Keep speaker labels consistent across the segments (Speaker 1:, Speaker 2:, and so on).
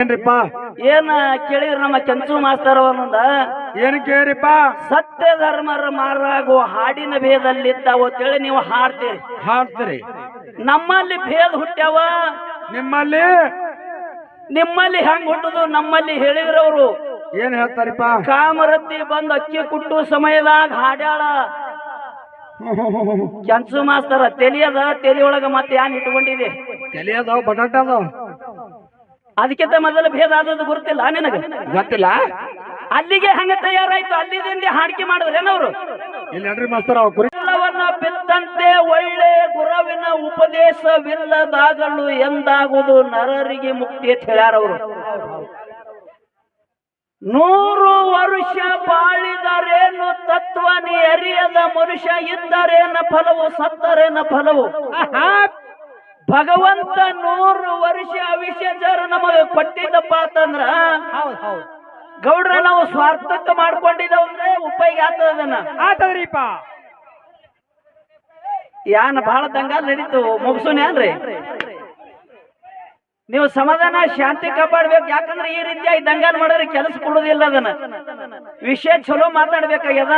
Speaker 1: ಏನ್ರಿಪ್ಪ?
Speaker 2: ಏನ ಕೇಳಿದ್ರ ನಮ್ಮ ಕೆಂಚು ಮಾಸ್ತರ್ ಅವನಂದ?
Speaker 1: ಏನ್ ಕೇಳಿರಿಪ್ಪ?
Speaker 2: ಸತ್ಯ ಧರ್ಮರ ಮಾರಾಗು ಹಾಡಿನ ಭೇದಲ್ಲಿದ್ದಾವ ಅಂತೇಳಿ ನೀವು ಹಾಡ್ತೀರಿ.
Speaker 1: ಹಾಡ್ತೀರಿ.
Speaker 2: ನಮ್ಮಲ್ಲಿ ಭೇದ ಹುಟ್ಟ್ಯಾವ?
Speaker 1: ನಿಮ್ಮಲ್ಲಿ?
Speaker 2: ನಿಮ್ಮಲ್ಲಿ ಹೆಂಗ್ ಹುಟ್ಟುದು? ನಮ್ಮಲ್ಲಿ ಹೇಳಿದ್ರವ್ರು.
Speaker 1: ಏನ್ ಹೇಳ್ತಾರಿಪ್ಪ?
Speaker 2: ಕಾಮರತ್ತಿ ಬಂದು ಅಕ್ಕಿ ಕುಟ್ಟು ಸಮಯದಾಗ ಹಾಡ್ಯಾಳ. ಕೆಂಚು ಮಾಸ್ತರ ತೆಲಿಯದ ತೆಲಿಯೊಳಗ ಮತ್ತೆ ಯಾನ್ ಇಟ್ಕೊಂಡಿದೆ?
Speaker 1: ತೆಲಿಯದ ಅದಾವ ಬಟಾಟ ಅದಾವ.
Speaker 2: ಅದಕ್ಕಿಂತ ಮೊದಲು ಭೇದ ಆದದ್ದು ಗೊತ್ತಿಲ್ಲ ನಿನಗೆ?
Speaker 1: ಗೊತ್ತಿಲ್ಲ?
Speaker 2: ಅಲ್ಲಿಗೆ ಹಂಗ ತಯಾರಾಯ್ತು ಅಲ್ಲಿದಿಂದ ಹಾಡಿಕೆ ಮಾಡಿದ್ರೇನವ್ರು
Speaker 1: ಇಲ್ಲಿ ನಡ್ರಿ ಮಾಸ್ತರ ಅವ ಕುರಿ
Speaker 2: ಎಲ್ಲವನ್ನ ಬಿತ್ತಂತೆ ಒಳ್ಳೆ ಗುರುವಿನ ಉಪದೇಶವಿಲ್ಲದಾಗಲು ಎಂದಾಗುವುದು ನರರಿಗೆ ಮುಕ್ತಿ ಅಂತ ಹೇಳ್ಯಾರವರು ನೂರು ವರ್ಷ ಬಾಳಿದರೇನು ತತ್ವ ನೀ ಅರಿಯದ ಮನುಷ್ಯ ಇದ್ದರೇನ ಫಲವು ಸತ್ತರೇನ ಫಲವು? ಭಗವಂತ ನೂರು ವರ್ಷ ವಿಷಜರ ನಮಗೆ ಕೊಟ್ಟಿದ್ದಪ್ಪ ಅಂತಂದ್ರ ಗೌಡ್ರ ನಾವು ಸ್ವಾರ್ಥಕ್ಕೆ ಮಾಡ್ಕೊಂಡಿದ್ದೇವೆ ಅಂದ್ರೆ ಉಪಯೋಗ ಆತದನ್ನ ಅದನ್ನ
Speaker 1: ಆತದ್ರಿಪ್ಪ.
Speaker 2: ಯಾನ ಬಹಳ ದಂಗ ನಡೀತು ಮುಗಿಸೋಣ ಅಲ್ರಿ? ನೀವು ಸಮಾಧಾನ ಶಾಂತಿ ಕಾಪಾಡ್ಬೇಕು ಯಾಕಂದ್ರೆ ಈ ರೀತಿಯಾಗಿ ದಂಗಾಲ್ ಮಾಡೋರಿಗೆ ಕೆಲಸ ಕೊಡೋದಿಲ್ಲ ಅದನ್ನ. ವಿಷಯ ಚಲೋ ಮಾತಾಡ್ಬೇಕಾಗ್ಯದ.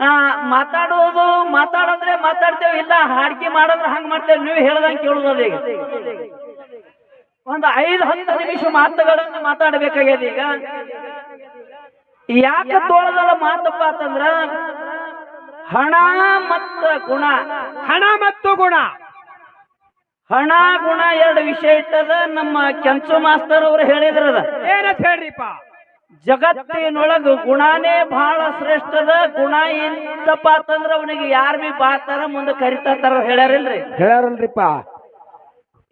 Speaker 2: ಆ ಮಾತಾಡೋದು ಮಾತಾಡಂದ್ರೆ ಮಾತಾಡ್ತೇವೆ ಇಲ್ಲ ಹಾಡ್ಕಿ ಮಾಡಿದ್ರೆ ಹಂಗ ಮಾಡ್ತೇವೆ. ನೀವು ಹೇಳ್ದಂಗೆ ಕೇಳುದದ ಈಗ. ಒಂದು ಐದು ಹತ್ತು ನಿಮಿಷ ಮಾತುಗಳನ್ನು ಮಾತಾಡಬೇಕಾಗ್ಯದ ಈಗ. ಯಾಕೆ ತೋಳದಲ್ಲ ಮಾತಪ್ಪ ಅಂತಂದ್ರ ಹಣ ಮತ್ತು ಗುಣ.
Speaker 1: ಹಣ ಮತ್ತು ಗುಣ.
Speaker 2: ಹಣ ಗುಣ ಎರಡು ವಿಷಯ ಇಟ್ಟದ ನಮ್ಮ ಕೆಂಚು ಮಾಸ್ತರ್ ಅವರು ಹೇಳಿದ್ರದ
Speaker 1: ಏನಂತ ಹೇಳ್ರಿಪ್ಪ?
Speaker 2: ಜಗತ್ತಿನೊಳಗ ಗುಣಾನೇ ಬಹಳ ಶ್ರೇಷ್ಠದ ಗುಣ ಇಲ್ಲಪ್ಪ ಅಂತಂದ್ರ ಅವನಿಗೆ ಯಾರು ಬಿ ಬಾತಾರ ಮುಂದೆ ಕರಿತಾರ ಹೇಳ್ಯಾರಿಲ್ರಿ?
Speaker 1: ಹೇಳ್ಯಾರಲ್ರಿಪ್ಪ.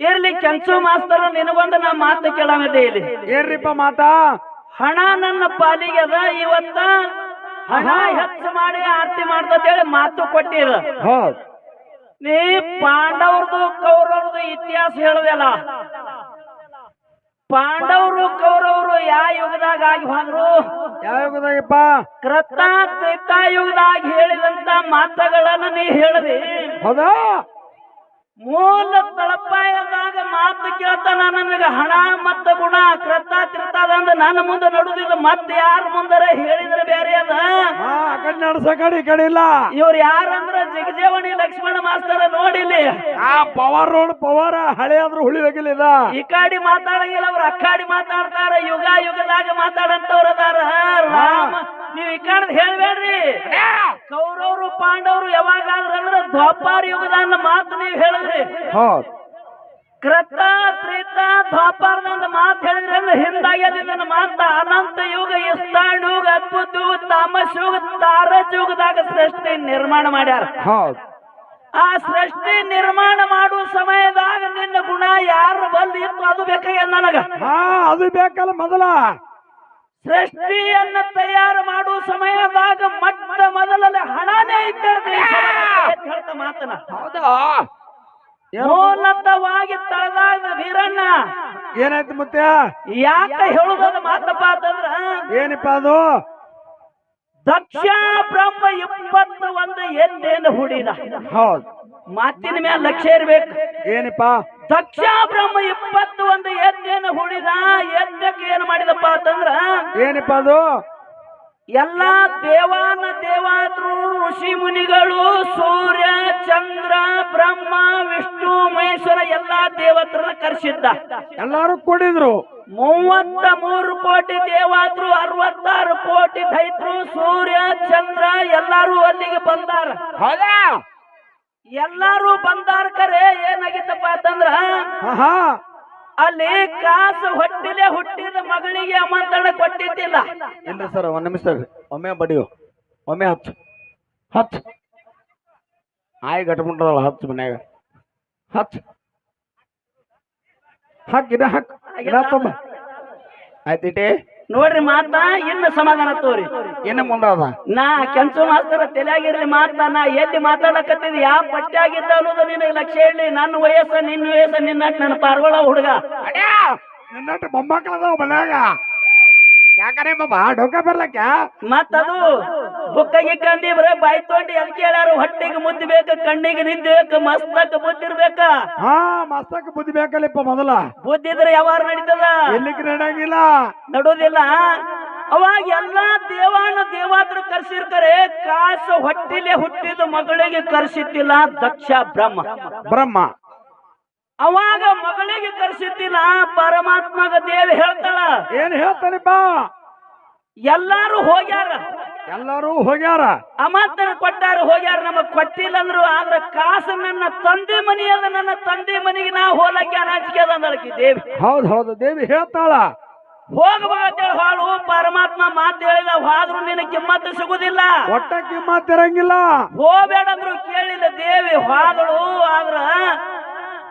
Speaker 2: ಇರ್ಲಿ ಕೆಂಚು ಮಾಸ್ತರ ನಿನಗೊಂದು ನಾ ಮಾತು ಕೇಳಾಮದೆ ಇಲ್ಲಿ.
Speaker 1: ಏನ್ರಿಪ್ಪ ಮಾತಾ?
Speaker 2: ಹಣ ನನ್ನ ಪಾಲಿಗೆ ಅದ ಇವತ್ತ ಹಣ ಹೆಚ್ಚು ಮಾಡಿ ಆರತಿ ಮಾಡ್ತೇಳಿ ಮಾತು ಕೊಟ್ಟಿದ. ನೀ ಪಾಂಡವ್ರದು ಕೌರವ್ರದು ಇತಿಹಾಸ ಹೇಳದಲ್ಲ. ಪಾಂಡವರು ಕೌರವರು ಯಾವ ಯುಗದಾಗ ಆಗಿ ಹೋದ್ರು?
Speaker 1: ಯಾವ ಯುಗದಾಗಪ್ಪ?
Speaker 2: ಕೃತ ತ್ರೇತಾಯುಗದಾಗ ಹೇಳಿದಂತ ಮಾತುಗಳನ್ನು ನೀ ಹೇಳಿದೆ.
Speaker 1: ಹೌದಾ?
Speaker 2: ಮೂಲ ತಳಪಾಯದಾಗ ಮಾತು ಕೇಳ್ತಾನ ನನಗೆ ಹಣ ಮತ್ತ ಗುಣ ಕೃತ ತ್ರಿತಾದಂದ ನನ್ನ ಮುಂದೆ ನಡುದಿಲ್ಲ ಮತ್ತೆ ಯಾರ ಮುಂದರ ಹೇಳಿದ್ರೆ ಬೇರೆ ಅದ?
Speaker 1: ಹಾ ಆ ಕಡೆ ನಡ್ಸ ಕಡೆ ಈ ಕಡೆ ಇಲ್ಲ.
Speaker 2: ಇವ್ರು ಯಾರಂದ್ರ ಜಗಜೇವಣಿ ಲಕ್ಷ್ಮಣ ಮಾಸ್ತರ ನೋಡಿಲಿ
Speaker 1: ಆ ಪವರ್ ರೋಡ್ ಪವರ್ ಹಳೆ ಆದ್ರೂ ಹುಳಿ ಹೋಗಿಲ್ಲ
Speaker 2: ಈ ಕಾಡಿ ಮಾತಾಡಂಗಿಲ್ಲ ಅವ್ರು ಅಕ್ಕಾಡಿ ಮಾತಾಡ್ತಾರ ಯುಗ ಯುಗದಾಗ ಮಾತಾಡಂತವ್ರ ಅದಾರ. ರಾಮ ನೀವ್ ಈ ಕಾಣದ್ ಹೇಳ್ಬೇಡ್ರಿ. ಕೌರವರು ಪಾಂಡವರು ಯಾವಾಗಾದ್ರಂದ್ರ ದ್ವಾಪಾರ ಯುಗದ ಮಾತು ನೀವ್ ಹೇಳಿದ್ರಿ.
Speaker 1: ಹೌದ್.
Speaker 2: ಕೃತ ತ್ರೇತ ದ್ವಾಪಾರದಂದ ಮಾತು ಹೇಳಿದ್ರಿ ಅಂದ್ರೆ ಹಿಂದಾಗ್ಯದ ನನ್ನ ಮಾತ ಅನಂತ ಯುಗ ಇಷ್ಟಾಣ ಯುಗ ಅದ್ಭುತ ಯುಗ ತಾಮಸ ಯುಗ ತಾರ ಯುಗದಾಗ ಸೃಷ್ಟಿ ನಿರ್ಮಾಣ ಮಾಡ್ಯಾರ.
Speaker 1: ಹೌದ್.
Speaker 2: ಆ ಸೃಷ್ಟಿ ನಿರ್ಮಾಣ ಮಾಡುವ ಸಮಯದಾಗ ನಿನ್ನ ಗುಣ ಯಾರು ಬಲ್ಲಿ ಇತ್ತು ಅದು ಬೇಕಾಗ್ಯದ ನನಗ.
Speaker 1: ಹಾ ಅದು ಬೇಕಲ್ಲ ಮೊದಲ.
Speaker 2: ಸೃಷ್ಟಿಯನ್ನ ತಯಾರು ಮಾಡುವ ಸಮಯದಾಗ ಮೊಟ್ಟ ಮೊದಲಲ್ಲಿ ಹಣನೇ ಇದ್ದಂತೆ ಹೇಳ್ತಾ ಮಾತನ
Speaker 1: ಹೌದಾ?
Speaker 2: ಮೂಲತವಾಗಿ ತಳದಾಗ ವೀರಣ್ಣ.
Speaker 1: ಏನಾಯ್ತು ಮತ್ತೆ
Speaker 2: ಯಾಕ ಹೇಳುದದ ಮಾತಪ್ಪ ಅಂತಂದ್ರ
Speaker 1: ಏನಿಪ್ಪ ಅದು?
Speaker 2: ದಕ್ಷ ಬ್ರಹ್ಮ ಇಪ್ಪತ್ತು ಒಂದು ಎಂದೇನು ಹುಡಿದ?
Speaker 1: ಹೌದು.
Speaker 2: ಮಾತಿನ ಮೇಲೆ ಲಕ್ಷ್ಯ ಇರ್ಬೇಕು.
Speaker 1: ಏನಿಪ್ಪ?
Speaker 2: ದಕ್ಷ ಬ್ರಹ್ಮ ಇಪ್ಪತ್ತು ಒಂದು ಎದ್ದೇನು ಹುಡಿದ ಎದ್ದಕ್ಕೆ ಏನು ಮಾಡಿದಪ್ಪ ಅಂತಂದ್ರ
Speaker 1: ಏನಪ್ಪ ಅದು?
Speaker 2: ಎಲ್ಲಾ ದೇವಾನ ದೇವಾದ್ರು ಋಷಿ ಮುನಿಗಳು ಸೂರ್ಯ ಚಂದ್ರ ಬ್ರಹ್ಮ ವಿಷ್ಣು ಮಹೇಶ್ವರ ಎಲ್ಲಾ ದೇವತ್ರನ ಕರೆಸಿದ್ದ.
Speaker 1: ಎಲ್ಲಾರು ಕೂಡಿದ್ರು.
Speaker 2: ಮೂವತ್ತ ಮೂರು ಕೋಟಿ ದೇವಾದ್ರು ಅರವತ್ತಾರು ಕೋಟಿ ದೈತ್ರು ಸೂರ್ಯ ಚಂದ್ರ ಎಲ್ಲಾರು ಅಲ್ಲಿಗೆ ಬಂದಾರ.
Speaker 1: ಹೌದಾ?
Speaker 2: ಎಲ್ಲಾರು ಬಂದಾರ ಕರೆ ಏನಾಗಿತ್ತಪ್ಪ ಅಂತಂದ್ರ
Speaker 1: ಹಾ
Speaker 2: ಅಲ್ಲಿ ಕಾಸು ಹೊಟ್ಟಿಲೆ ಹುಟ್ಟಿದ ಮಗಳಿಗೆ ಆಮಂತ್ರಣ ಕೊಟ್ಟಿದ್ದಿಲ್ಲ.
Speaker 1: ಇಲ್ರಿ ಸರ್ ಒಂದ್ ನಿಮಿಷ ಒಮ್ಮೆ ಬಡಿಯು ಒಮ್ಮೆ ಹತ್ತು ಹತ್ತು ಆಯ್ ಗಟ್ಬಿಟ್ರಲ್ಲ ಹತ್ತು ಮನ್ಯಾಗ. ಹತ್ತು ಹಾಕಿದ ಹಾಕ್. ಆಯ್ತಿಟಿ
Speaker 2: ನೋಡ್ರಿ ಮಾತ ಇನ್ನು ಸಮಾಧಾನ ತೋರಿ.
Speaker 1: ಇನ್ನು ಮುಂದಾದ.
Speaker 2: ನಾ ಕೆಂಚು ಮಾಸ್ತರ ತಲೆಯಾಗಿರ್ಲಿ ಮಾತ ನಾ ಎಲ್ಲಿ ಮಾತಾಡಕತ್ತಿದ್ ಯಾವ ಪಟ್ಟಿ ಆಗಿದ್ದ ಅನ್ನೋದು ನಿನಗೆ ಲಕ್ಷ ಹೇಳಿ. ನನ್ನ ವಯಸ್ಸ ನಿನ್ನ ವಯಸ್ಸ ನಿನ್ನ ನನ್ನ ಪಾರ್ಗೊಳ ಹುಡುಗ.
Speaker 1: ನಿನ್ನಟ್ಟು ಮೊಮ್ಮಕ್ಕಳದಾವ ಮನ್ಯಾಗ. ಯಾಕಂದ್ರೆ ಬಾಬಾ ಡೊಕ್ಕ ಬರ್ಲಕ್ಕ?
Speaker 2: ಮತ್ತದು ಬುಕ್ಕ ಗಿಕ್ಕ ಅಂದಿ ಬರೇ ಬಾಯಿ ತೊಂಡಿ ಎಲ್ ಕೇಳಾರು ಹೊಟ್ಟೆಗೆ ಮುದ್ದಿ ಬೇಕ ಕಣ್ಣಿಗೆ ನಿದ್ದೆ ಬೇಕು ಮಸ್ತಕ್ ಬುದ್ಧಿ ಇರ್ಬೇಕ?
Speaker 1: ಹಾ ಮಸ್ತಕ್ ಬುದ್ಧಿ ಬೇಕಲ್ಲಪ್ಪ ಮೊದಲ.
Speaker 2: ಬುದ್ಧಿ ಇದ್ರೆ ಯಾವಾರ ನಡೀತದ?
Speaker 1: ಎಲ್ಲಿಗೆ ನಡೆಯಂಗಿಲ್ಲ.
Speaker 2: ನಡೋದಿಲ್ಲ. ಅವಾಗ ಎಲ್ಲಾ ದೇವಾನ ದೇವಾದ್ರು ಕರ್ಸಿರ್ತಾರೆ. ಕಾಸು ಹೊಟ್ಟಿಲೆ ಹುಟ್ಟಿದ ಮಗಳಿಗೆ ಕರ್ಸಿದ್ದಿಲ್ಲ ದಕ್ಷ ಬ್ರಹ್ಮ.
Speaker 1: ಬ್ರಹ್ಮ.
Speaker 2: ಅವಾಗ ಮಗಳಿಗೆ ಕರೆಸಿದ್ದಿಲ್ಲ ಪರಮಾತ್ಮಗ ದೇವಿ ಹೇಳ್ತಾಳ.
Speaker 1: ಏನ್ ಹೇಳ್ತಾನಪ್ಪ
Speaker 2: ಎಲ್ಲಾರು ಹೋಗ್ಯಾರ.
Speaker 1: ಎಲ್ಲರೂ ಹೋಗ್ಯಾರ.
Speaker 2: ಅಮಾತನ ಕೊಟ್ಟಾರ ಹೋಗ್ಯಾರ ನಮಗ್ ಕೊಟ್ಟಿಲ್ಲ ಅಂದ್ರು ಆದ್ರ ಕಾಸು ನನ್ನ ತಂದೆ ಮನಿ ಅದ ನನ್ನ ತಂದೆ ಮನಿಗೆ ನಾ ಹೋಲಕ್ಕೆ ಅಂದಳಕಿ ದೇವಿ.
Speaker 1: ಹೌದ್ ಹೌದು ದೇವಿ ಹೇಳ್ತಾಳ.
Speaker 2: ಹೋಗ್ಬೇಕಂತೇಳಿ ಹಾಳು ಪರಮಾತ್ಮ ಮಾತು ಹೇಳಿದ ಹಾದ್ರು ನಿನ್ನ ಕಿಮ್ಮತ್ತು ಸಿಗುದಿಲ್ಲ.
Speaker 1: ಒಟ್ಟ ಕಿಮ್ಮತ್ತಿರಂಗಿಲ್ಲ
Speaker 2: ಹೋಗ್ಬೇಡಂದ್ರು ಕೇಳಿಲ್ಲ ದೇವಿ ಹಾದಳು ಆದ್ರ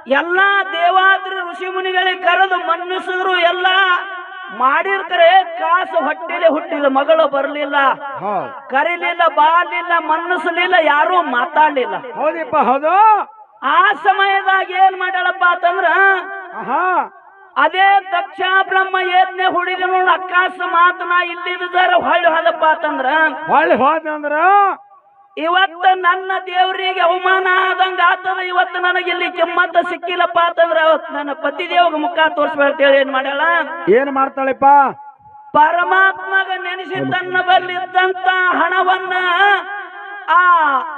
Speaker 2: ಎಲ್ಲಾ ದೇವಾದ್ರ ಋಷಿ ಮುನಿಗಳಿಗೆ ಕರೆದು ಮನ್ನಿಸಿದ್ರು ಎಲ್ಲ ಮಾಡಿರ್ತಾರೆ. ಕಾಸು ಹೊಟ್ಟಿಲೆ ಹುಟ್ಟಿದ ಮಗಳು ಬರ್ಲಿಲ್ಲ. ಕರೀಲಿಲ್ಲ ಬಾಲಿಲ್ಲ ಮನ್ನಿಸಲಿಲ್ಲ ಯಾರು ಮಾತಾಡ್ಲಿಲ್ಲ.
Speaker 1: ಹೌದಪ್ಪ ಹೌದು.
Speaker 2: ಆ ಸಮಯದಾಗ ಏನ್ ಮಾಡ್ಯಾಳಪ್ಪ ಅಂತಂದ್ರ ಅದೇ ದಕ್ಷ ಬ್ರಹ್ಮ ಏನೇ ಹುಡುಗ ನೋಡ ಅಕ್ಕಾಸ ಮಾತನ ಇಲ್ಲಿದ್ದಾರ ಹೊಳ್ಳಿ ಹೋದಪ್ಪ ಅಂತಂದ್ರ
Speaker 1: ಹೊಳ್ಳಿ ಹೋದಂದ್ರ
Speaker 2: ಇವತ್ತ ನನ್ನ ದೇವರಿಗೆ ಅವಮಾನ ಆದಂಗ ಆತದ. ಇವತ್ತು ನನಗೆ ಇಲ್ಲಿ ಕಿಮ್ಮತ್ತ ಸಿಕ್ಕಿಲ್ಲಪ್ಪ ಅಂತಂದ್ರೆ ಅವತ್ತು ನನ್ನ ಪತಿ ದೇವಗ ಮುಖ ತೋರಿಸ್ಬೇಡ್ತೇಳಿ ಏನ್ ಮಾಡ್ಯಾಳ?
Speaker 1: ಏನ್ ಮಾಡ್ತಾಳಪ್ಪ?
Speaker 2: ಪರಮಾತ್ಮಗ ನೆನೆಸಿ ತನ್ನ ಬಲ್ಲಿದ್ದಂತ ಹಣವನ್ನ ಆ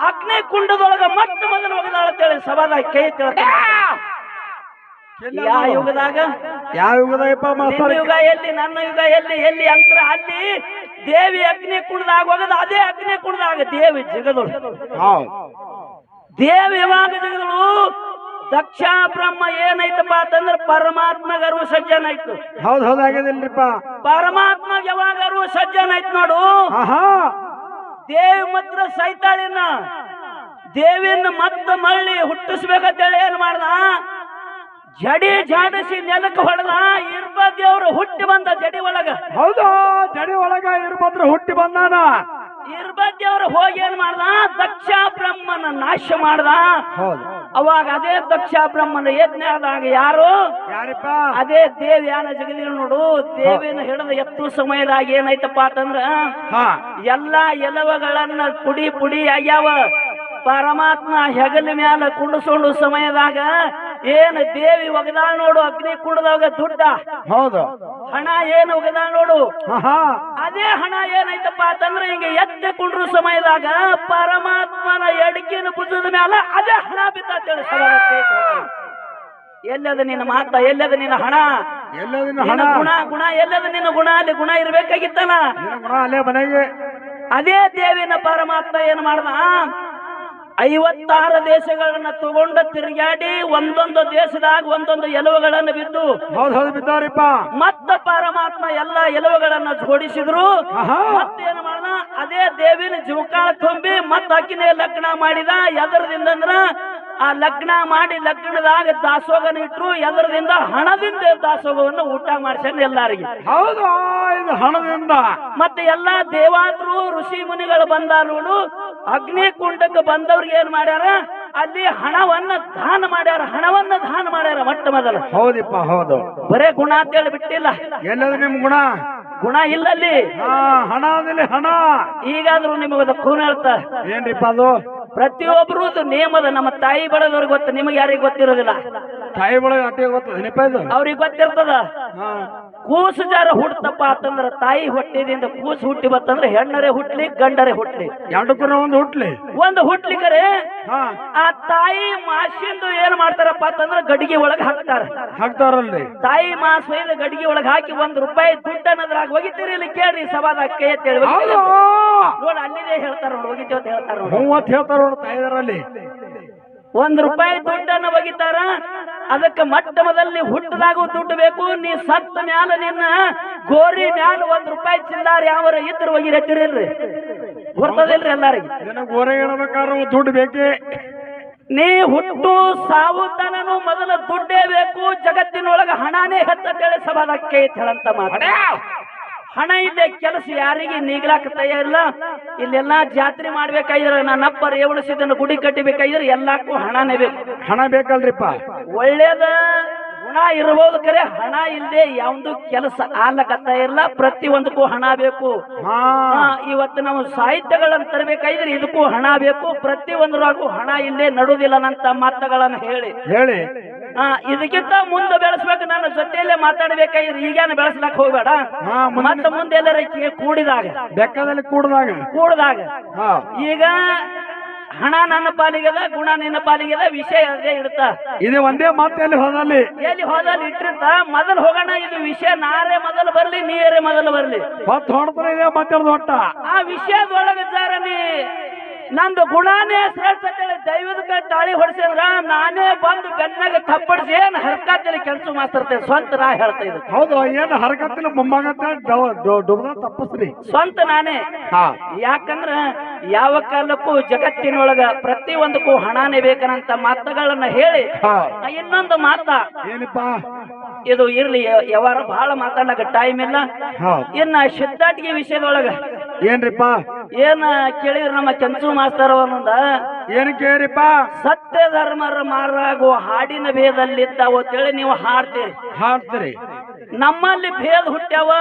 Speaker 2: ಅಗ್ನಿ ಕುಂಡದೊಳಗ ಮೊಟ್ಟ ಮೊದಲು ಹೋಗದಾಳ ಅಂತೇಳಿ ಸವಾಲ ಕೈ ತಿಳ್ತಾಳ. ಯಾವ ಯುಗದಾಗ?
Speaker 1: ಯಾವ ಯುಗದಾಗ
Speaker 2: ಯುಗ ಎಲ್ಲಿ ನನ್ನ ಯುಗ ಎಲ್ಲಿ ಎಲ್ಲಿ ಅಂತರ ಅಲ್ಲಿ ದೇವಿ ಅಗ್ನಿ ಕುಡ್ದಾಗ ಹೋಗದ ಅದೇ ಅಗ್ನಿ ಕುಡ್ದಾಗ ದೇವಿ ಜಗದಳು. ದೇವಿ ಯಾವಾಗ ಜಗದಳು? ದಕ್ಷ ಬ್ರಹ್ಮ ಏನೈತಪ್ಪ ಅಂತಂದ್ರೆ ಪರಮಾತ್ಮಗರು ಸಜ್ಜನ ಆಯ್ತು.
Speaker 1: ಹೌದ್
Speaker 2: ಪರಮಾತ್ಮ ಯಾವಾಗರು ಸಜ್ಜನ ಆಯ್ತು ನೋಡು. ದೇವಿ ಮಾತ್ರ ಸೈತಾಳಿನ. ದೇವಿಯನ್ನು ಮತ್ತ ಮಳ್ಳಿ ಹುಟ್ಟಿಸ್ಬೇಕಂತೇಳಿ ಏನ್ ಮಾಡ್ದ? ಜಡಿ ಜಾಡಿಸಿ ನೆಲಕ್ಕೆ ಹೊಡೆದ ಇರ್ಬ ದೇವ್ರು ಹುಟ್ಟಿ ಬಂದ ಜಡಿ ಒಳಗ.
Speaker 1: ಹೌದು ಜಡಿ ಒಳಗ ಇರ್ಬದ್ರ ಹುಟ್ಟಿ ಬಂದಾನ.
Speaker 2: ಇರ್ಬ ದೇವ್ರು ಹೋಗಿ ಏನ್ ಮಾಡ್ದ? ದಕ್ಷ ಬ್ರಹ್ಮನ ನಾಶ ಮಾಡ್ದ.
Speaker 1: ಹೌದು.
Speaker 2: ಅವಾಗ ಅದೇ ದಕ್ಷ ಬ್ರಹ್ಮನ ಯಜ್ಞ ಆದಾಗ ಯಾರು?
Speaker 1: ಯಾರಪ್ಪ?
Speaker 2: ಅದೇ ದೇವಿ ಯಾನ ಜಗಲಿ ನೋಡು ದೇವಿನ ಹಿಡಿದ ಎತ್ತು ಸಮಯದಾಗ ಏನಾಯ್ತಪ್ಪ ಅಂತಂದ್ರ
Speaker 1: ಹಾ.
Speaker 2: ಎಲ್ಲಾ ಎಲವಗಳನ್ನ ಪುಡಿ ಪುಡಿ ಆಗ್ಯಾವ. ಪರಮಾತ್ಮ ಹೆಗಲ ಮ್ಯಾಲ ಕುಂಡಿಸೋಡು ಸಮಯದಾಗ ಏನ್ ದೇವಿ ಒಗದಾಳ ನೋಡು ಅಗ್ನಿ ಕುಂಡದಾಗ ದುಡ್ಡ.
Speaker 1: ಹೌದು.
Speaker 2: ಹಣ ಏನು ಒಗದಾಳ ನೋಡು. ಅದೇ ಹಣ ಏನಾಯ್ತಪ್ಪ ಅಂತಂದ್ರೆ ಹಿಂಗೆ ಎತ್ತೆ ಕುಂಡ್ರು ಸಮಯದಾಗ ಪರಮಾತ್ಮನ ಎಡಕಿನ ಭುಜದ ಮ್ಯಾಲ ಅದೇ ಹಣ ಬಿತ್ತೇಳಿ ಎಲ್ಲದ ನಿನ್ನ ಮಾತ? ಎಲ್ಲದ ನಿನ್ನ ಹಣ?
Speaker 1: ಹಣ?
Speaker 2: ಗುಣ ಗುಣ ಎಲ್ಲದ ನಿನ್ನ ಗುಣ? ಅಲ್ಲಿ ಗುಣ ಇರ್ಬೇಕಾಗಿತ್ತಲ್ಲ. ಅದೇ ದೇವಿನ ಪರಮಾತ್ಮ ಏನ್ ಮಾಡ್ದ? ಐವತ್ತಾರು ದೇಶಗಳನ್ನ ತಗೊಂಡ ತಿರುಗಾಡಿ ಒಂದೊಂದು ದೇಶದಾಗ ಒಂದೊಂದು ಎಲುವುಗಳನ್ನು ಬಿದ್ದು
Speaker 1: ಬಿದ್ದಾರಿಪ್ಪ.
Speaker 2: ಮತ್ತ ಪರಮಾತ್ಮ ಎಲ್ಲಾ ಎಲುವುಗಳನ್ನ ಜೋಡಿಸಿದ್ರು. ಮತ್ತೇನು ಮಾಡ್ದ? ಅದೇ ದೇವಿನ ಜೀವಕಾಳ ತುಂಬಿ ಮತ್ತ ಅಕ್ಕಿನೇ ಲಗ್ನ ಮಾಡಿದ. ಎದರದಿಂದ ಅಂದ್ರ ಆ ಲಗ್ನ ಮಾಡಿ ಲಗ್ನದಾಗ ದಾಸೋಗನ ಇಟ್ರು. ಎದರದಿಂದ ಹಣದಿಂದ ದಾಸೋಗವನ್ನು ಊಟ ಮಾಡಿಸ್ಯಾನ ಎಲ್ಲಾರಿಗೆ.
Speaker 1: ಹೌದು ಹಣದಿಂದ.
Speaker 2: ಮತ್ತೆ ಎಲ್ಲಾ ದೇವಾದ್ರು ಋಷಿ ಮುನಿಗಳು ಬಂದ ನೋಡು. ಅಗ್ನಿ ಕುಂಡಕ್ಕೆ ಬಂದವ್ರಿಗೆ ಏನ್ ಮಾಡ್ಯಾರ? ಅಲ್ಲಿ ಹಣವನ್ನ ದಾನ ಮಾಡ್ಯಾರ ಹಣವನ್ನ ದಾನ ಮಾಡ್ಯಾರ ಮೊಟ್ಟ ಮೊದಲ.
Speaker 1: ಹೌದಿಪ್ಪ ಹೌದು.
Speaker 2: ಬರೇ ಗುಣ ಅಂತೇಳಿ ಬಿಟ್ಟಿಲ್ಲ.
Speaker 1: ಎಲ್ಲದ ನಿಮ್ ಗುಣ?
Speaker 2: ಗುಣ ಇಲ್ಲ ಅಲ್ಲಿ.
Speaker 1: ಹಣ ಅದಲ್ಲಿ ಹಣ.
Speaker 2: ಈಗಾದ್ರೂ ನಿಮಗದ ಖೂನ್ ಹೇಳ್ತ.
Speaker 1: ಏನ್ರಿಪ್ಪ ಅದು?
Speaker 2: ಪ್ರತಿಯೊಬ್ಬರು ನೇಮದ ನಮ್ಮ ತಾಯಿ ಬಡದವ್ರಿಗೆ ಗೊತ್ತು ನಿಮಗೆ ಯಾರಿಗೂ ಗೊತ್ತಿರೋದಿಲ್ಲ.
Speaker 1: ತಾಯಿ ಒಳಗೆ ಅಟ್ಟೆ ಇದು
Speaker 2: ಅವ್ರಿಗೆ ಗೊತ್ತಿರ್ತದ? ಕೂಸು ಜಾರ ಹುಟ್ಟಪ್ಪ ಅಂತಂದ್ರ ತಾಯಿ ಹೊಟ್ಟೆದಿಂದ ಕೂಸು ಹುಟ್ಟಿ ಬತ್ತಂದ್ರೆ ಹೆಣ್ಣರೇ ಹುಟ್ಲಿ ಗಂಡರೇ ಹುಟ್ಲಿ.
Speaker 1: ಎರಡಕ್ಕೂ ಒಂದು ಹುಟ್ಲಿ.
Speaker 2: ಒಂದು ಹುಟ್ಲಿಕರೆ
Speaker 1: ಹಾ.
Speaker 2: ಆ ತಾಯಿ ಮಾಸಿಂದು ಏನ್ ಮಾಡ್ತಾರಪ್ಪ ಅಂತಂದ್ರ ಗಡಿಗೆ ಒಳಗೆ ಹಾಕ್ತಾರ.
Speaker 1: ಹಾಕ್ತಾರಲ್ಲಿ
Speaker 2: ತಾಯಿ ಮಾಸ್ ಗಡಿಗೆ ಒಳಗೆ ಹಾಕಿ ಒಂದ್ ರೂಪಾಯಿ ದುಡ್ಡು ಅನ್ನೋದ್ರಾಗ ಹೋಗಿತ್ತೀರಿ ಇಲ್ಲಿ ಕೇಳ್ರಿ ಸಭಾದಾಗ ಕೈ ಎತ್ತಿ ಹೇಳಿ ನೋಡ್ ಅಲ್ಲಿದೆ ಹೇಳ್ತಾರ ನೋಡ್ ಅಂತ ಹೇಳ್ತಾರ ನೋಡು.
Speaker 1: ಮೂವತ್ತು ಹೇಳ್ತಾರ ನೋಡ್ ತಾಯಿದರಲ್ಲಿ.
Speaker 2: ಒಂದ್ ರೂಪಾಯಿ ದುಡ್ಡನ್ನ ಒಗಿತಾರ ಅದಕ್ಕೆ ಮಟ್ಟಮದಲ್ಲಿ ಹುಟ್ಟದಾಗೂ ದುಡ್ಡು ಬೇಕು ನೀ ಸತ್ತ ಮ್ಯಾಲ ನಿನ್ನ ಗೋರಿ ಮ್ಯಾಲ ಒಂದ್ ರೂಪಾಯಿ ಚಿಲ್ಲಾರ ಯಾವ ಇದ್ರ ಒಗಿರತ್ತಿರಲ್ರಿ? ಬರ್ತದಿಲ್ರಿ ಎಲ್ಲಾರಿಗೆ.
Speaker 1: ದುಡ್ಡು ಬೇಕೇ?
Speaker 2: ನೀ ಹುಟ್ಟು ಸಾವು ತನನು ಮೊದಲ ದುಡ್ಡೇ ಬೇಕು ಜಗತ್ತಿನೊಳಗ ಹಣನೇ ಹೆಚ್ಚ ಸಭಾದಕ್ಕೆ ಹೇಳಂತ ಮಾತು. ಹಣ ಇದೆ ಕೆಲಸ ಯಾರಿಗೆ ನೀಗ್ಲಾಕ ತಯಾರಿಲ್ಲ. ಇಲ್ಲೆಲ್ಲ ಜಾತ್ರೆ ಮಾಡ್ಬೇಕಾಗಿದ್ರೆ ನನ್ನಪ್ಪ ರೇವಣಿಸಿದ್ದನ್ನು ಗುಡಿ ಕಟ್ಟಬೇಕಾಗಿದ್ರೆ ಎಲ್ಲಕ್ಕೂ ಹಣನೇ ಬೇಕು.
Speaker 1: ಹಣ ಬೇಕಲ್ರಿಪ್ಪ.
Speaker 2: ಒಳ್ಳೇದ ಹಣ ಇರಬಹುದು ಕರೆ ಹಣ ಇಲ್ಲದೆ ಯಾವ್ದು ಕೆಲಸ ಆಗ್ಲಕತ್ತ ಇರಲ್ಲ ಪ್ರತಿ ಒಂದಕ್ಕೂ ಹಣ ಬೇಕು. ಇವತ್ತು ನಾವು ಸಾಹಿತ್ಯಗಳನ್ನು ತರಬೇಕಾದ್ರೆ ಇದಕ್ಕೂ ಹಣ ಬೇಕು. ಪ್ರತಿ ಒಂದರಾಗೂ ಹಣ ಇಲ್ಲದೆ ನಡುವುದಿಲ್ಲ ನಂತ ಮಾತುಗಳನ್ನು ಹೇಳಿ.
Speaker 1: ಹೇಳಿ.
Speaker 2: ಇದಕ್ಕಿಂತ ಮುಂದೆ ಬೆಳೆಸ್ಬೇಕು ನನ್ನ ಜೊತೆಯಲ್ಲೇ ಮಾತಾಡ್ಬೇಕಾಗಿದ್ರೆ ಈಗೇನು ಬೆಳೆಸ್ಲಕ್ ಹೋಗ್ಬೇಡ. ಮತ್ತೆ ಮುಂದೆ ಎಲ್ಲರ ಕೂಡಿದಾಗ.
Speaker 1: ಬೆಕ್ಕದಲ್ಲಿ ಕೂಡಿದಾಗ.
Speaker 2: ಕೂಡಿದಾಗ. ಈಗ ಹಣ ನನ್ನ ಪಾಲಿಗದ ಗುಣ ನಿನ್ನ ಪಾಲಿಗದ ವಿಷಯ ಅದೇ ಇಡ್ತ
Speaker 1: ಇದು ಒಂದೇ ಮಾತಲ್ಲಿ ಹೋದಲ್ಲಿ?
Speaker 2: ಎಲ್ಲಿ ಹೋದಲ್ಲಿ ಇಟ್ಟಿರ್ತ? ಮೊದಲು ಹೋಗೋಣ ಇದು ವಿಷಯ ನಾರೇ ಮೊದಲು ಬರ್ಲಿ ನೀರೇ ಮೊದಲು ಬರ್ಲಿ.
Speaker 1: ಹೊತ್ತು ಹೊಡೆದ್ರೆ ಇದೇ ಮಾತಾಡ್ದು ಒಟ್ಟ?
Speaker 2: ಆ ವಿಷಯದೊಳಗೆ ಸರ್ ನೀ ನಂದು ಗುಣಾನೇ ಶ್ರೇಷ್ಠ ದೈವದ ತಾಳಿ ಹೊಡಿಸಿದ್ರ ನಾನೇ ಬಂದು ಬೆನ್ನಾಗ ತಪ್ಪಡಿಸಿ ಏನ್ ಹರಕತ್ತಲ್ಲಿ ಕೆಲಸ ಮಾಡ್ತಿರ್ತೇನೆ ಸ್ವಂತ ನಾ ಹೇಳ್ತಾ ಇದ್ದೆ.
Speaker 1: ಹೌದು ಏನು ಹರಕತ್ತಿನ ಮೊಮ್ಮಗತ್ತ ಡುಬ್ದ ತಪ್ಪಸ್ರಿ.
Speaker 2: ಸ್ವಂತ ನಾನೇ. ಯಾಕಂದ್ರ ಯಾವ ಕಾಲಕ್ಕೂ ಜಗತ್ತಿನೊಳಗ ಪ್ರತಿ ಒಂದಕ್ಕೂ ಹಣನೇ ಬೇಕನಂತ ಮಾತುಗಳನ್ನ ಹೇಳಿ ಇನ್ನೊಂದು ಮಾತ.
Speaker 1: ಏನಪ್ಪ?
Speaker 2: ಇದು ಇರ್ಲಿ ಯಾವಾರ ಬಹಳ ಮಾತಾಡಕ ಟೈಮ್ ಇಲ್ಲ. ಇನ್ನ ಸಿದ್ದಾಟಿಗೆ ವಿಷಯದೊಳಗ.
Speaker 1: ಏನ್ರಿಪ್ಪ?
Speaker 2: ಏನ ಕೇಳಿದ್ರ ನಮ್ಮ ಕೆಂಚು ಮಾಸ್ತರ್ ಅವನೊಂದ?
Speaker 1: ಏನ್ ಕೇಳಿಪ್ಪ
Speaker 2: ಸತ್ಯ ಧರ್ಮರ ಮಾರಾಗುವ ಹಾಡಿನ ಭೇದಲ್ಲಿದ್ದಾವ ಅಂತೇಳಿ ನೀವು ಹಾಡ್ತೀರಿ.
Speaker 1: ಹಾಡ್ತೀರಿ.
Speaker 2: ನಮ್ಮಲ್ಲಿ ಭೇದ ಹುಟ್ಟ್ಯಾವ?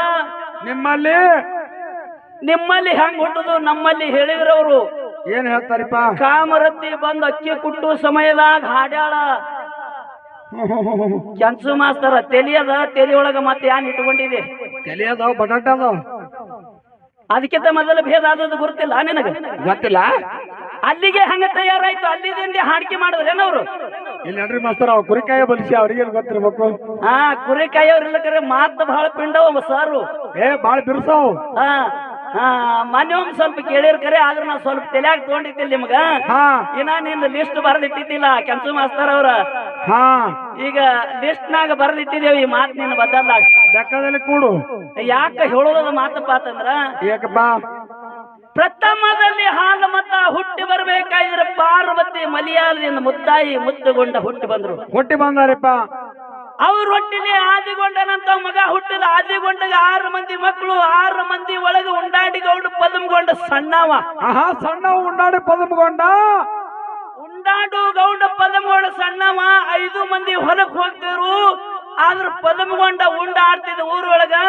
Speaker 1: ನಿಮ್ಮಲ್ಲಿ?
Speaker 2: ನಿಮ್ಮಲ್ಲಿ ಹೆಂಗ್ ಹುಟ್ಟುದು ನಮ್ಮಲ್ಲಿ ಹೇಳಿದ್ರವ್ರು
Speaker 1: ಏನ್ ಹೇಳ್ತಾರಪ್ಪ?
Speaker 2: ಕಾಮರತ್ತಿ ಬಂದ್ ಅಕ್ಕಿ ಕುಟ್ಟು ಸಮಯದಾಗ ಹಾಡ್ಯಾಳ. ಕೆಂಚು ಮಾಸ್ತರ ತೆಲಿಯದ ತೆಲಿಯೊಳಗ ಒಳಗ ಮತ್ತೆ ಯಾನ್ ಇಟ್ಕೊಂಡಿದೆ?
Speaker 1: ತೆಲಿಯದ ಬಟಾಟ
Speaker 2: ಅದಕ್ಕಿಂತ ಮೊದಲು ಭೇದ ಆದದ್ದು ಗೊತ್ತಿಲ್ಲ ನಿನಗ?
Speaker 1: ಗೊತ್ತಿಲ್ಲ?
Speaker 2: ಅಲ್ಲಿಗೆ ಹಂಗ ತಯಾರಾಯ್ತು ಅಲ್ಲಿದಿಂದ ಹಾಡಿಕೆ ಮಾಡಿದ್ರೇನವ್ರು
Speaker 1: ಇಲ್ಲಿ ನೋಡ್ರಿ ಮಾಸ್ತರ ಅವ್ ಕುರಿಕಾಯ ಬಲಿಸಿ ಅವ್ರಿಗೆ ಗೊತ್ತಿರ್ಬೇಕು?
Speaker 2: ಹಾ ಕುರಿಕಾಯಿ ಕಾಯೋರ್ ಇಲ್ಲಕರೆ ಮಾತ್ ಬಹಳ ಪಿಂಡವ ಸಾರು
Speaker 1: ಏ ಬಾಳ ಬಿರ್ಸಾವ್.
Speaker 2: ಹಾ. ಮೊನ್ನೆ ಒಂದ್ ಸ್ವಲ್ಪ ಕೇಳಿರ್ ಕರೆ ಆದ್ರೆ ನಾ ಸ್ವಲ್ಪ ತಲೆಯಾಗ ತಗೊಂಡಿದ್ದಿಲ್ಲ ನಿಮ್ಗ.
Speaker 1: ಹಾ.
Speaker 2: ಇನ್ನ ನಿನ್ನ ಲಿಸ್ಟ್ ಬರೆದಿಟ್ಟಿದ್ದಿಲ್ಲ ಕೆಂಚು ಮಾಸ್ತರ್ ಅವ್ರ.
Speaker 1: ಹಾ.
Speaker 2: ಈಗ ಲಿಸ್ಟ್ ನಾಗ ಬರ್ದಿಟ್ಟಿದ್ದೇವೆ ಈ ಮಾತು ನಿನ್ನ ಬದಲ್ಲ
Speaker 1: ಬೆಕ್ಕದಲ್ಲಿ ಕೂಡು.
Speaker 2: ಯಾಕ ಹೇಳೋದ ಮಾತಪ್ಪ ಅಂತಂದ್ರ ಪ್ರಥಮದಲ್ಲಿ ಹಾಲು ಮತ ಹುಟ್ಟಿ ಬರ್ಬೇಕಾಗಿದ್ರೆ ಪಾರ್ವತಿ ಮಲಿಯಾಲದಿಂದ ಮುದ್ದಾಯಿ ಮುತ್ತುಗೊಂಡ ಹುಟ್ಟಿ ಬಂದ್ರು.
Speaker 1: ಹುಟ್ಟಿ ಬಂದಾರಿಪ್ಪ.
Speaker 2: ಅವ್ರ ಹೊಟ್ಟಿಲಿ ಆದಿಗೊಂಡನಂತ ಮಗ ಹುಟ್ಟಿದ ಆದಿಗೊಂಡಗ ಆರು ಮಂದಿ ಮಕ್ಕಳು ಆರು ಮಂದಿ ಒಳಗೆ ಉಂಡಾಡಿ ಗೌಡ ಪದಮಗೊಂಡ ಸಣ್ಣವ.
Speaker 1: ಆಹಾ ಸಣ್ಣ ಉಂಡಾಡಿ ಪದಮಗೊಂಡ
Speaker 2: ಉಂಡಾಡು ಗೌಡ ಪದಮಗೊಂಡ ಸಣ್ಣವ ಐದು ಮಂದಿ ಹೊಲಕ್ ಹೋಗ್ತಿರು ಆದ್ರ ಪದಮಗೊಂಡ ಉಂಡಾಡ್ತಿದ್ದ ಊರೊಳಗೆ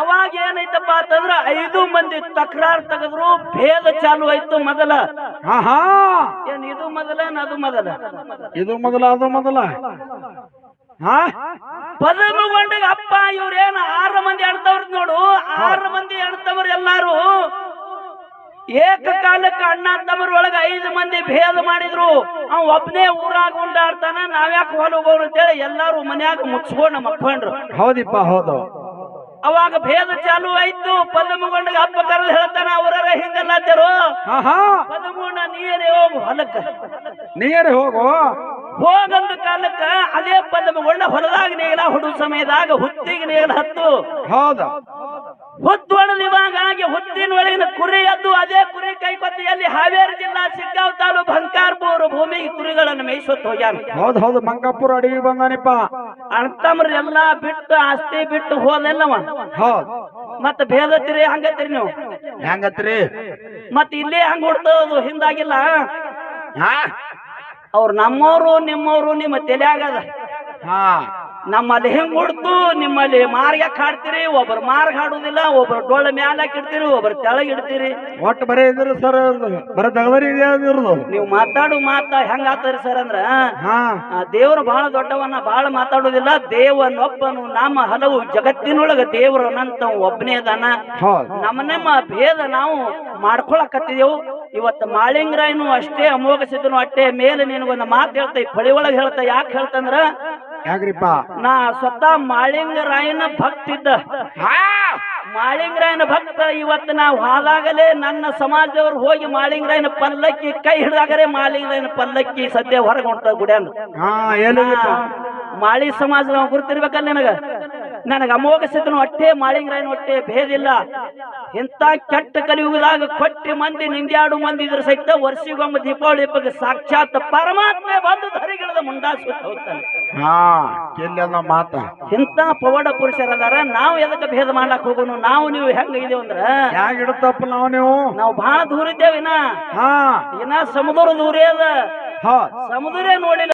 Speaker 2: ಅವಾಗ ಏನೈತಪ್ಪ ಅಂತಂದ್ರ ಐದು ಮಂದಿ ತಕರಾರ್ ತೆಗೆದ್ರು ಭೇದ ಚಾಲು ಆಯ್ತು ಮೊದಲ.
Speaker 1: ಆಹಾ.
Speaker 2: ಏನ್ ಇದು ಮೊದಲ ಅದು ಮೊದಲ?
Speaker 1: ಇದು ಮೊದಲ ಅದು ಮೊದಲ.
Speaker 2: ಪದಮಗೊಂಡಗ ಅಪ್ಪ ಇವ್ರೇನ ಆರು ಮಂದಿ ಅಣ್ತವ್ರ ನೋಡು ಆರು ಮಂದಿ ಅಣ್ತವ್ರು ಎಲ್ಲಾರು ಏಕಕಾಲಕ್ಕೆ ಅಣ್ಣ ತಮ್ಮರ ಒಳಗ ಐದು ಮಂದಿ ಭೇದ ಮಾಡಿದ್ರು. ಅವ್ ಒಬ್ನೇ ಊರಾಗ ಉಂಡಾಡ್ತಾನ ನಾವ್ಯಾಕೆ ಹೊಲಗೋರು ಅಂತೇಳಿ ಎಲ್ಲಾರು ಮನ್ಯಾಗ ಮುಚ್ಕೊಂಡು ಮಕ್ಕೊಂಡ್ರು
Speaker 1: ಹೌದಿಪ್ಪ ಹೌದು.
Speaker 2: ಅವಾಗ ಭೇದ ಚಾಲು ಆಯ್ತು ಪದಮಗೊಂಡಗ ಅಪ್ಪ ಕರೆದು ಹೇಳ್ತಾನ ಅವರ
Speaker 1: ಹಿಂಗಲ್ಲ
Speaker 2: ಪದಮಗೊಂಡ ನೀರೇ ಹೋಗು ಹೊಲಕ್ಕ.
Speaker 1: ನೀರೇ ಹೋಗು?
Speaker 2: ಹೋಗಂದ ಕಾಲಕ್ಕ ಅದೇ ಪದಮಗೊಂಡ ಹೊಲದಾಗ ನೇಗಿಲ ಹುಡು ಸಮಯದಾಗ ಹುತ್ತಿಗೆ ನೇಗಿಲ ಹತ್ತು.
Speaker 1: ಹೌದು.
Speaker 2: ಹುತ್ತು ಹೊಡೆದು ಇವಾಗ ಆಗಿ ಹುತ್ತಿನ ಒಳಗಿನ ಕುರಿ ಎದ್ದು ಅದೇ ಕುರಿ ಕೈಪತ್ತಿಯಲ್ಲಿ ಹಾವೇರಿ ಜಿಲ್ಲಾ ಸಿಗ್ಗಾವ್ ತಾಲೂಕು ಬಂಕಾರ್ಪುರ ಭೂಮಿ ಕುರಿಗಳನ್ನು ಮೇಯಿಸುತ್ತ ಹೋಗ್ಯಾನ
Speaker 1: ಹೌದು ಹೌದು. ಮಂಕಾಪುರ ಅಡವಿ ಬಂದಾನಿಪ್ಪ.
Speaker 2: ಅಣ್ತಮ್ರ ಎಲ್ಲಾ ಬಿಟ್ಟು ಆಸ್ತಿ ಬಿಟ್ಟು ಹೋದೆಲ್ಲವ.
Speaker 1: ಹೌದು.
Speaker 2: ಮತ್ತ ಭೇದತ್ತೀರಿ ಹಂಗತ್ತೀರಿ ನೀವು?
Speaker 1: ಹೆಂಗತ್ರಿ?
Speaker 2: ಮತ್ತ ಇಲ್ಲೇ ಹಂಗ ಹುಡ್ತದ ಹಿಂದಾಗಿಲ್ಲ?
Speaker 1: ಹಾ?
Speaker 2: ಅವ್ರು ನಮ್ಮವರು ನಿಮ್ಮವ್ರು ನಿಮ್ಮ ತಲೆಯಾಗದ.
Speaker 1: ಹಾ.
Speaker 2: ನಮ್ಮಲ್ಲಿ ಹೆಂಗ್ ಹುಡ್ತು ನಿಮ್ಮಲ್ಲಿ ಮಾರ್ಗ ಹಾಡ್ತೀರಿ ಒಬ್ರು ಮಾರ್ಗ ಹಾಡುದಿಲ್ಲ ಒಬ್ರು ಡೊಳ್ಳ ಮ್ಯಾಲ ಇಡ್ತೀರಿ ಒಬ್ರು ತೆಳಗ ಇಡ್ತೀರಿ.
Speaker 1: ಒಟ್ಟು ಬರೀ ಇದ್ರು ಸರ್ ಬರೀ ತಗದರಿ
Speaker 2: ನೀವು ಮಾತಾಡು ಮಾತ ಹೆಂಗ ಆತಾರಿ ಸರ್ ಅಂದ್ರ ದೇವರು ಬಹಳ ದೊಡ್ಡವನ್ನ ಬಹಳ ಮಾತಾಡುದಿಲ್ಲ ದೇವನೊಬ್ಬನು ನಮ್ಮ ಹಲವು ಜಗತ್ತಿನೊಳಗ ದೇವರು ಅನಂತ ಒಬ್ಬನೇ ಅದಾನ ನಮ್ಮ ನಮ್ಮ ಭೇದ ನಾವು ಮಾಡ್ಕೊಳಕತ್ತಿದೆವು. ಇವತ್ತು ಮಾಳಿಂಗರಾಯನು ಅಷ್ಟೇ ಅಮೋಘ ಸಿದ್ದನು ಅಷ್ಟೇ ಮೇಲೆ ನಿನಗೊಂದು ಮಾತು ಹೇಳ್ತೈ ಪಳಿ ಫಳಿ ಒಳಗೆ ಹೇಳ್ತಾ ಯಾಕೆ ಹೇಳ್ತಂದ್ರ?
Speaker 1: ಯಾಕ್ರಿಪ್ಪ?
Speaker 2: ನಾ ಸ್ವತಃ ಮಾಳಿಂಗರಾಯನ ಭಕ್ತ ಇದ್ದ.
Speaker 1: ಹಾ!
Speaker 2: ಮಾಳಿಂಗರಾಯನ ಭಕ್ತ ಇವತ್ತು ನಾವು ಹಾದಾಗಲೇ ನನ್ನ ಸಮಾಜದವ್ರು ಹೋಗಿ ಮಾಳಿಂಗರಾಯನ ಪಲ್ಲಕ್ಕಿ ಕೈ ಹಿಡಿದಾಗರೆ ಮಾಳಿಂಗರಾಯನ ಪಲ್ಲಕ್ಕಿ ಸದ್ಯ ಹೊರಗೆ ಹೊಂಟ ಗುಡ್ಯಾನ
Speaker 1: ಹಾ ಏನಿಲ್ಲಪ್ಪ
Speaker 2: ಮಾಳಿ ಸಮಾಜ ನಾವು ಗುರುತಿರ್ಬೇಕಲ್ಲ ನಿನಗ? ನನಗ ಅಮೋಘ ಸಿದ್ಧನು ಹೊಟ್ಟೆ ಮಾಳಿಂಗರಾಯನ ಹೊಟ್ಟೆ ಭೇದಿಲ್ಲ ಇಂಥ ಕೆಟ್ಟ ಕಲಿಯುಗದಾಗ ಕೊಟ್ಟಿ ಮಂದಿ ನಿಂದ್ಯಾಡು ಮಂದಿ ಇದ್ರ ಸಹಿತ ವರ್ಷಿಗೊಮ್ಮೆ ದೀಪಾವಳಿ ಬಗ್ಗೆ ಸಾಕ್ಷಾತ್ ಪರಮಾತ್ಮ ಬಂದು ಧರಿಗಿಳದ ಮುಂಡಾಸುತ್ತ ಹೋಗ್ತಾನೆ.
Speaker 1: ಮಾತ.
Speaker 2: ಇಂಥ ಪವಾಡ ಪುರುಷರದಾರ ನಾವು ಎದಕ್ಕೆ ಭೇದ ಮಾಡಕ್ ಹೋಗೋನು? ನಾವು ನೀವು ಹೆಂಗ ಇದೀವಿ ಅಂದ್ರ
Speaker 1: ಇಡತಪ್ಪ ನಾವು ನೀವು?
Speaker 2: ನಾವು ಬಹಳ ದೂರ ಇದ್ದೇವೆ ಇನ್ನ
Speaker 1: ಹಾ.
Speaker 2: ಇನ್ನ ಸಮುದ್ರ ದೂರೇ ಅದ. ಸಮುದ್ರ ನೋಡಿಲ್ಲ.